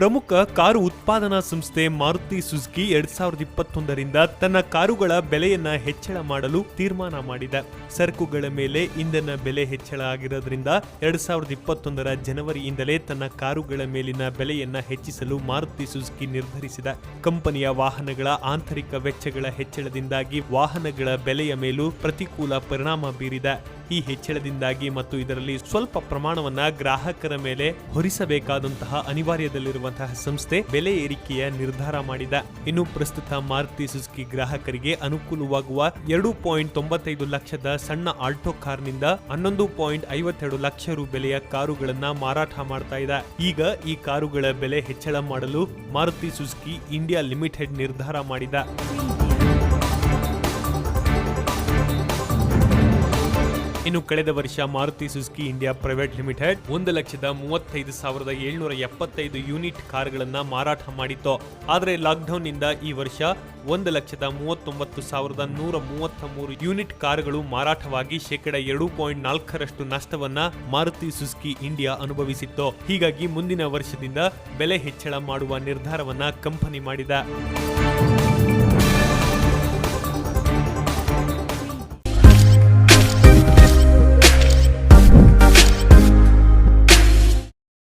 ಪ್ರಮುಖ ಕಾರು ಉತ್ಪಾದನಾ ಸಂಸ್ಥೆ ಮಾರುತಿ ಸುಜುಕಿ ಎರಡ್ ಸಾವಿರದ ಇಪ್ಪತ್ತೊಂದರಿಂದ ತನ್ನ ಕಾರುಗಳ ಬೆಲೆಯನ್ನ ಹೆಚ್ಚಳ ಮಾಡಲು ತೀರ್ಮಾನ ಮಾಡಿದೆ. ಸರಕುಗಳ ಮೇಲೆ ಇಂಧನ ಬೆಲೆ ಹೆಚ್ಚಳ ಆಗಿರೋದ್ರಿಂದ ಎರಡ್ ಸಾವಿರದ ಇಪ್ಪತ್ತೊಂದರ ಜನವರಿಯಿಂದಲೇ ತನ್ನ ಕಾರುಗಳ ಮೇಲಿನ ಬೆಲೆಯನ್ನ ಹೆಚ್ಚಿಸಲು ಮಾರುತಿ ಸುಜುಕಿ ನಿರ್ಧರಿಸಿದೆ. ಕಂಪನಿಯ ವಾಹನಗಳ ಆಂತರಿಕ ವೆಚ್ಚಗಳ ಹೆಚ್ಚಳದಿಂದಾಗಿ ವಾಹನಗಳ ಬೆಲೆಯ ಮೇಲೂ ಪ್ರತಿಕೂಲ ಪರಿಣಾಮ ಬೀರಿದೆ. ಈ ಹೆಚ್ಚಳದಿಂದಾಗಿ ಮತ್ತು ಇದರಲ್ಲಿ ಸ್ವಲ್ಪ ಪ್ರಮಾಣವನ್ನ ಗ್ರಾಹಕರ ಮೇಲೆ ಹೊರಿಸಬೇಕಾದಂತಹ ಅನಿವಾರ್ಯದಲ್ಲಿರುವಂತಹ ಸಂಸ್ಥೆ ಬೆಲೆ ಏರಿಕೆಯ ನಿರ್ಧಾರ ಮಾಡಿದ. ಇನ್ನು ಪ್ರಸ್ತುತ ಮಾರುತಿ ಸುಜುಕಿ ಗ್ರಾಹಕರಿಗೆ ಅನುಕೂಲವಾಗುವ ಎರಡು ಪಾಯಿಂಟ್ ತೊಂಬತ್ತೈದು ಲಕ್ಷದ ಸಣ್ಣ ಆಲ್ಟೋ ಕಾರ್ನಿಂದ ಹನ್ನೊಂದು ಪಾಯಿಂಟ್ ಐವತ್ತೆರಡು ಲಕ್ಷ ರು ಬೆಲೆಯ ಕಾರುಗಳನ್ನ ಮಾರಾಟ ಮಾಡ್ತಾ ಇದೆ. ಈಗ ಈ ಕಾರುಗಳ ಬೆಲೆ ಹೆಚ್ಚಳ ಮಾಡಲು ಮಾರುತಿ ಸುಜುಕಿ ಇಂಡಿಯಾ ಲಿಮಿಟೆಡ್ ನಿರ್ಧಾರ ಮಾಡಿದೆ. ಇನ್ನು ಕಳೆದ ವರ್ಷ Maruti Suzuki India private limited ಒಂದು ಲಕ್ಷದ ಮೂವತ್ತೈದು ಸಾವಿರದ ಏಳ್ನೂರ ಎಪ್ಪತ್ತೈದು ಯೂನಿಟ್ ಕಾರ್ಗಳನ್ನ ಮಾರಾಟ ಮಾಡಿತ್ತು. ಆದರೆ ಲಾಕ್ಡೌನ್ನಿಂದ ಈ ವರ್ಷ ಒಂದು ಲಕ್ಷದ ಮೂವತ್ತೊಂಬತ್ತು ಸಾವಿರದ ನೂರ ಮೂವತ್ತ ಮೂರು ಯೂನಿಟ್ ಕಾರುಗಳು ಮಾರಾಟವಾಗಿ ಶೇಕಡ ಎರಡು ಪಾಯಿಂಟ್ ನಾಲ್ಕರಷ್ಟು ನಷ್ಟವನ್ನ ಮಾರುತಿ ಸುಜುಕಿ ಇಂಡಿಯಾ ಅನುಭವಿಸಿತ್ತು. ಹೀಗಾಗಿ ಮುಂದಿನ ವರ್ಷದಿಂದ ಬೆಲೆ ಹೆಚ್ಚಳ ಮಾಡುವ ನಿರ್ಧಾರವನ್ನ ಕಂಪನಿ ಮಾಡಿದೆ.